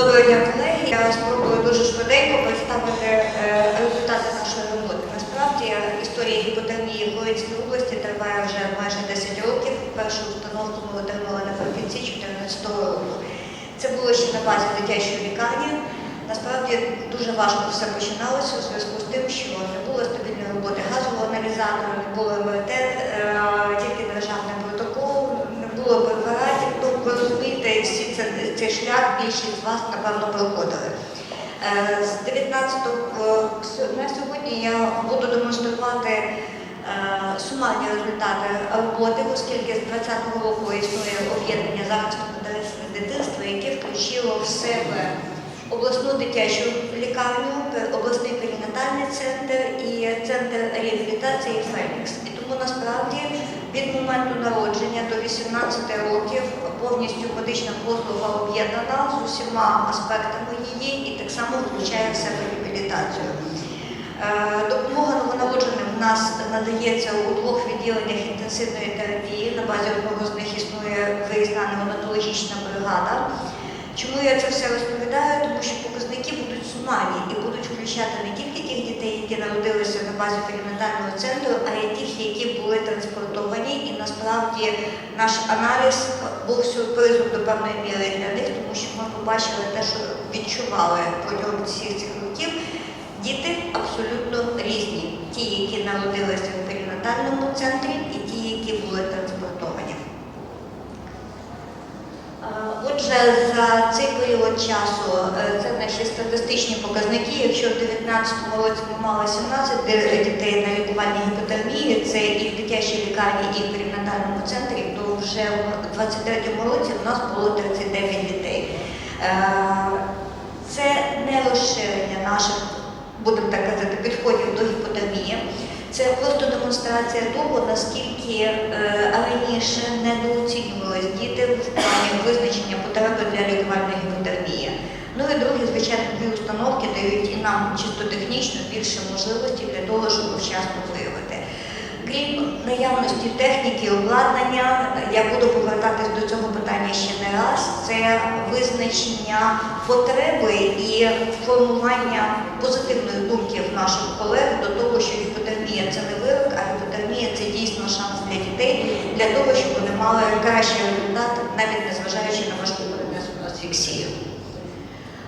Доброго дня, колеги. Я спробую дуже швиденько представити е, результати нашої роботи. Насправді історія гіпотермії в Волинській області триває вже майже 10 років. Першу установку ми отримали наприкінці 2014 року. Це було ще на базі дитячої лікарні. Насправді дуже важко все починалося у зв'язку з тим, що не було стабільної роботи газового аналізатора, не було МРТ, е, тільки державний протокол, не було препаратів. Ну, ви розумієте, всі це, цей шлях більшість з вас, напевно, проходили. Е, З 19 на сьогодні я буду демонструвати е, сумарні результати роботи, оскільки з 20-го року існує об'єднання захисту дитинства, яке включило в себе обласну дитячу лікарню, обласний перинатальний центр і центр реабілітації Фенікс. І тому насправді від моменту народження до 18 років повністю медична послуга об'єднана з усіма аспектами її і так само включає в себе реабілітацію. Е, Допомога новонародженим в нас надається у двох відділеннях інтенсивної терапії. На базі одного з них існує виїзна неонатологічна бригада. Чому я це все розповідаю? Тому що показники будуть сумарні і будуть включати не тільки тих дітей, які народилися на базі перинатального центру, а й тих, які були транспортовані. І насправді наш аналіз був сюрпризом до певної міри для них, тому що ми побачили те, що відчували протягом всіх цих років. Діти абсолютно різні. Ті, які народилися в перинатальному центрі, і ті, які були транспортовані. Е, Отже, за цей період часу е, це наші статистичні показники. Якщо в 2019 році ми мали 17 дітей на лікуванні гіпотермії, це і в дитячій лікарні, і в перинатальному центрі, то вже в 2023 році в нас було 39 дітей. Е, Це не розширення наших, будемо так казати, підходів до гіпотермії. Це просто демонстрація того, наскільки е, раніше недооцінювались діти в плані визначення потреби для лікувальної гіпотермії. Ну і друге, звичайно, дві установки дають і нам чисто технічно більше можливості для того, щоб вчасно виявити. Крім наявності техніки, обладнання, я буду повертатись до цього питання ще не раз. Це визначення потреби і формування позитивної думки в наших колег до того, що це не вирок, а гіпотермія це дійсно шанс для дітей для того, щоб вони мали кращий результат, навіть незважаючи на важку перенесену асфіксію.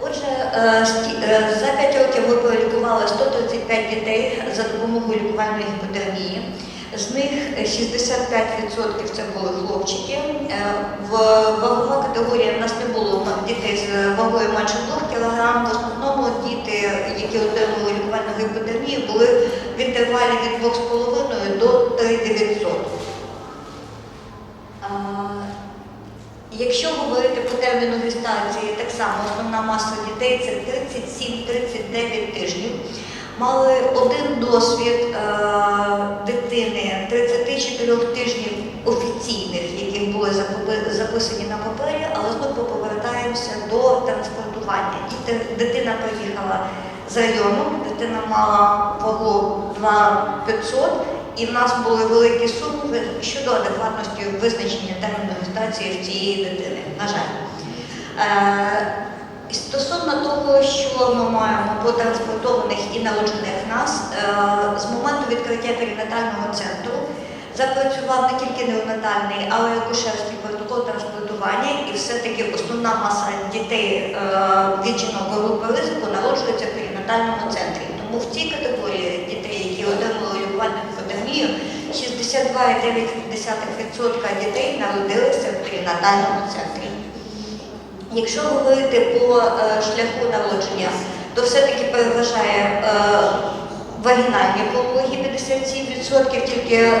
Отже, е, е, за 5 років ми пролікували 135 дітей за допомогою лікувальної гіпотермії. З них 65% це були хлопчики. Е, В вагова категорія в нас не було дітей з вагою менше 2 кг. В основному діти, які отримали лікувальну гіпотермію, були в інтервалі від 2,5 до 3,900. Якщо говорити по терміну гестації, так само основна маса дітей це 37-39 тижнів. Мали один досвід дитини 34 тижнів офіційних, які були записані на папері, але знову повертаємося до транспортування. Дитина приїхала з району, дитина мала вагу 2500, і в нас були великі суми щодо адекватності визначення терміну гестації в цієї дитини. На жаль. Е, Стосовно того, що ми маємо по транспортованих і народжених нас, е, з моменту відкриття перинатального центру запрацював не тільки неонатальний, але й акушерський протокол транспортування, і все-таки основна маса дітей е, від жінок групи ризику народжується перинатальному центрі. Тому в цій категорії дітей, які отримали лікувальну гіподермію, 62,9% дітей народилися в перинатальному центрі. Якщо говорити по е, шляху народження, то все-таки переважає е, вагінальні пологи 57%, тільки е,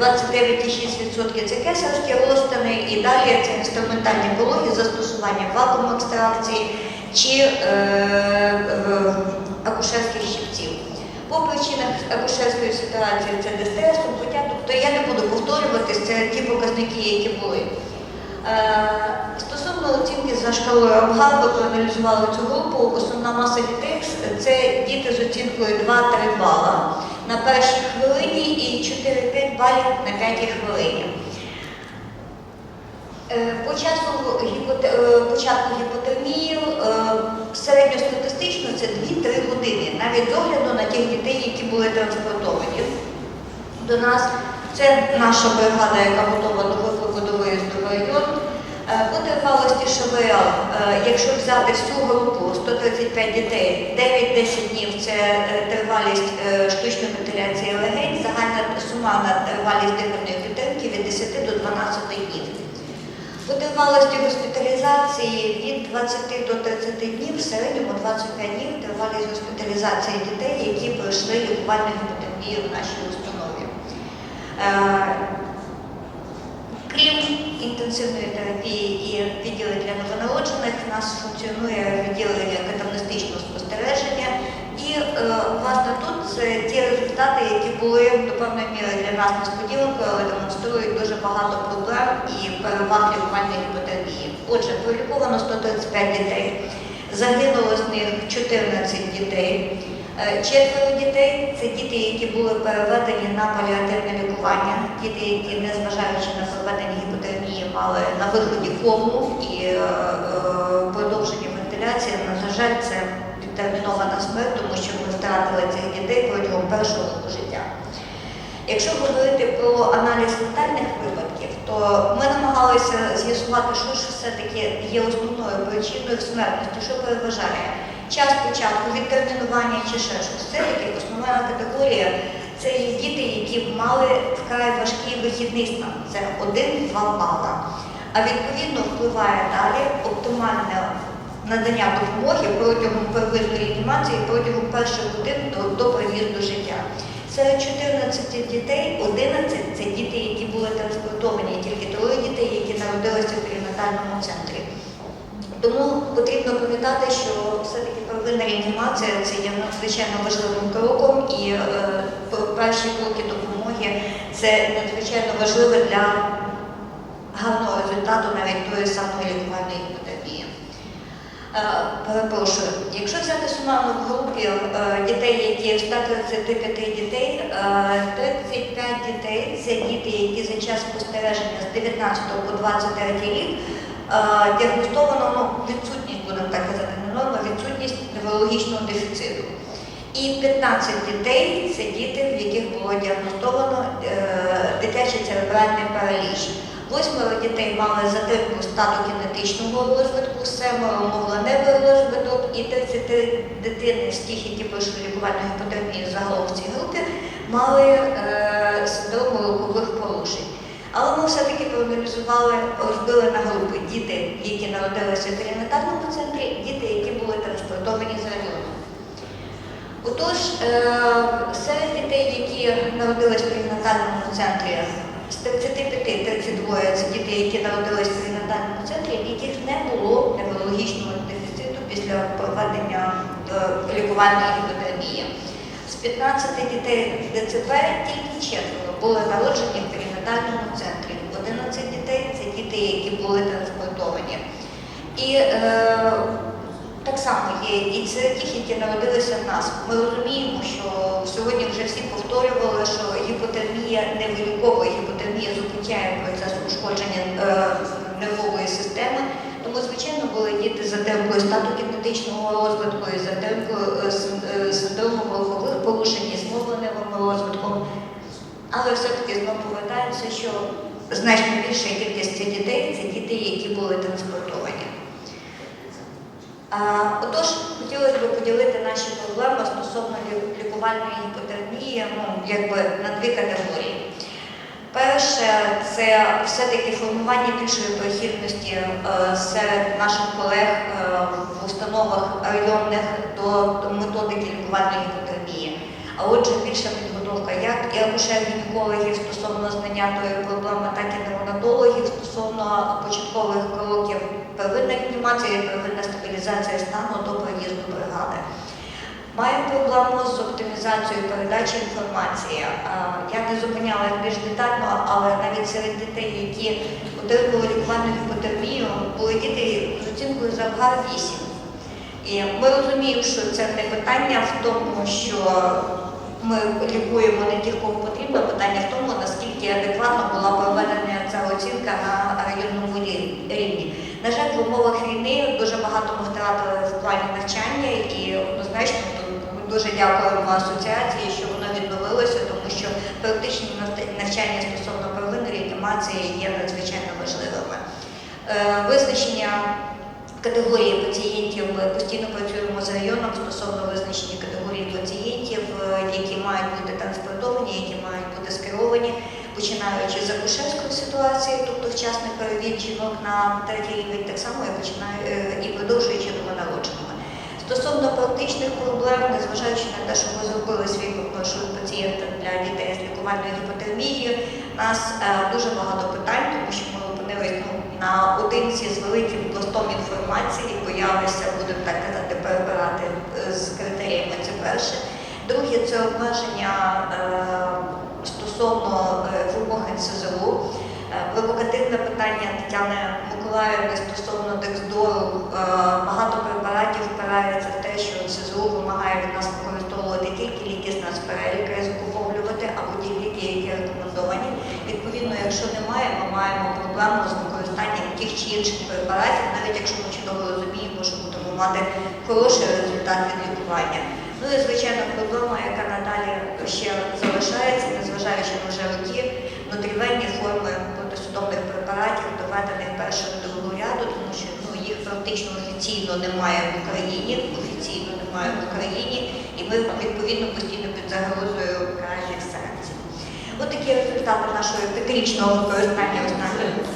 29,6% це кесарські розтини, і далі це інструментальні пологи з застосуванням вакуум екстракції чи е, е, акушерських щипців. По причинах акушерської ситуації це дистрес, пуття, тобто я не буду повторюватись, це ті показники, які були. Е, Стосовно оцінки за шкалою Амгар, ви проаналізували цю групу. Основна маса дітей це діти з оцінкою 2-3 бала на першій хвилині і 4-5 буквально на третій хвилині. По часу початку гіпотермії е, е, середньостатистично це 2-3 години, навіть з огляду на тих дітей, які були транспортовані до нас. Це наша бригада, яка готова до виклику до виїзду в район. Е, По тривалості ШВЛ, е, якщо взяти всю групу 135 дітей, 9-10 днів це е, тривалість штучної вентиляції легень, загальна сумарна тривалість дихальної підтримки від 10 до 12 днів. По тривалості госпіталізації від 20 до 30 днів, в середньому 25 днів тривалість госпіталізації дітей, які пройшли лікувальну гіпотензію в нашій установі. Інтенсивної терапії і відділень для новонароджених, в нас функціонує відділення катамнестичного спостереження. І е, власне тут це ті результати, які були до певної міри для нас несподіванкою, але демонструють дуже багато проблем і переваг лікувальної гіпотермії. Отже, проліковано 135 дітей, загинуло з них 14 дітей. Е, Четверо дітей це діти, які були переведені на паліативне лікування, діти, які, незважаючи на проведення гіпотермії, мали на виході кому і е, е, продовження вентиляції. На жаль, це відтермінована смерть, тому що ми втратили цих дітей протягом першого року життя. Якщо говорити про аналіз летальних випадків, то ми намагалися з'ясувати, що ж все-таки є основною причиною смертності, що переважає. Час початку відтермінування чи ще щось. Все-таки основна категорія це діти, які мали вкрай важкий вихідний стан. Це 1-2 бала. А відповідно впливає далі оптимальне надання допомоги протягом первинної реанімації протягом перших годин до, до приїзду життя. Серед 14 дітей 11 це діти, які були транспортовані, тільки троє дітей, які народилися в перинатальному центрі. Тому потрібно пам'ятати, що все-таки первинна реанімація це є надзвичайно важливим кроком, і е, перші кроки допомоги це надзвичайно важливе для гарного результату навіть тої самої лікувальної гіпотермії. Е, Перепрошую, якщо взяти сумарно в групі е, дітей, які 135 дітей, е, 35 дітей це діти, які за час спостереження з 19 по 23 рік діагностовано ну, відсутність, будемо так казати, норма, відсутність неврологічного дефіциту. І 15 дітей це діти, в яких було діагностовано е, дитячий церебральний параліч. Восьмеро дітей мали затримку статокінетичного розвитку, семеро мовленевий розвиток і 33 дитини з тих, які пройшли лікувальну гіпотермію загалом в цій групі, мали е, синдром рухових порушень. Але ми все-таки проаналізували, розбили на групи діти, які народилися в перинатальному центрі, діти, які були транспортовані з району. Отож, е, серед дітей, які народились в перинатальному центрі, з 35-32 це діти, які народились в перинатальному центрі, в яких не було неврологічного дефіциту після проведення е, лікувальної гіпотермії. З 15 дітей ДЦП тільки четверо були народжені в перинатальному центрі. 11 дітей це діти, які були транспортовані. І е, так само є і серед тих, які народилися в нас. Ми розуміємо, що сьогодні вже всі повторювали, що гіпотермія не виліковує, гіпотермія зупиняє процес ушкодження е, нервової системи. Тому, звичайно, були діти з затримкою статокінетичного розвитку і затримкою е, е, синдромом рухових порушень і з мовленевим розвитком. Але все-таки знову повертаємося, що значно більша кількість цих дітей це діти, які були транспортовані. А, Отож, хотілося б поділити наші проблеми стосовно лікувальної гіпотермії ну, якби на дві категорії. Перше, це все-таки формування більшої прохідності е, серед наших колег е, в установах районних до, до методики лікувальної гіпотермії. А отже, більша підготовка як і акушер-гінекологів стосовно знання тої проблеми, так і неврологів стосовно початкових кроків первинна реанімація, і первинна стабілізація стану до приїзду бригади. Маємо проблему з оптимізацією передачі інформації. Я не зупиняла більш детально, але навіть серед дітей, які отримували лікувальну гіпотермію, були діти з оцінкою за ГАР 8. І ми розуміємо, що це не питання в тому, що ми лікуємо не кому потрібно, питання в тому, наскільки адекватно була проведена ця оцінка на районному рівні. На жаль, в умовах війни дуже багато ми втратили в плані навчання і однозначно ми дуже дякуємо асоціації, що воно відновилося, тому що практичні навчання стосовно первинної реанімації є надзвичайно важливими. Е, Визначення категорії пацієнтів ми постійно працюємо з районом стосовно визначення категорії пацієнтів, е, які мають бути транспортовані, які мають бути скеровані, починаючи з акушерської ситуації, тобто вчасний перевід жінок на третій рівень, так само і починаю е, і продовжуючи новонародженими. Стосовно практичних проблем, незважаючи на те, що ми зробили свій маршрут пацієнта для дітей з лікувальною гіпотермією, у нас е, дуже багато питань, тому що ми наодинці з великим пластом інформації, боялися, будемо так казати, перебирати е, з критеріями. Це перше. Друге, це обмеження е, стосовно е, вимог НСЗУ. Е, Провокативне питання Тетяни Миколаївни стосовно Дексдору. Багато препаратів впирається в те, що НСЗУ вимагає від нас використовувати тільки ліки з нацпереліка і закуповлювати, або ті ліки, які рекомендовані. Відповідно, якщо немає, ми маємо проблему з тих чи інших препаратів, навіть якщо ми чудово розуміємо, що будемо мати хороший результат від лікування. Ну і звичайно проблема, яка надалі ще залишається, незважаючи на вже роки, внутрівенні форми протисудомних препаратів, доведених першого другого ряду, тому що ну, їх практично офіційно немає в Україні, офіційно немає в Україні, і ми відповідно постійно під загрозою реальних санкцій. Ось такі результати нашого п'ятирічного використання останніх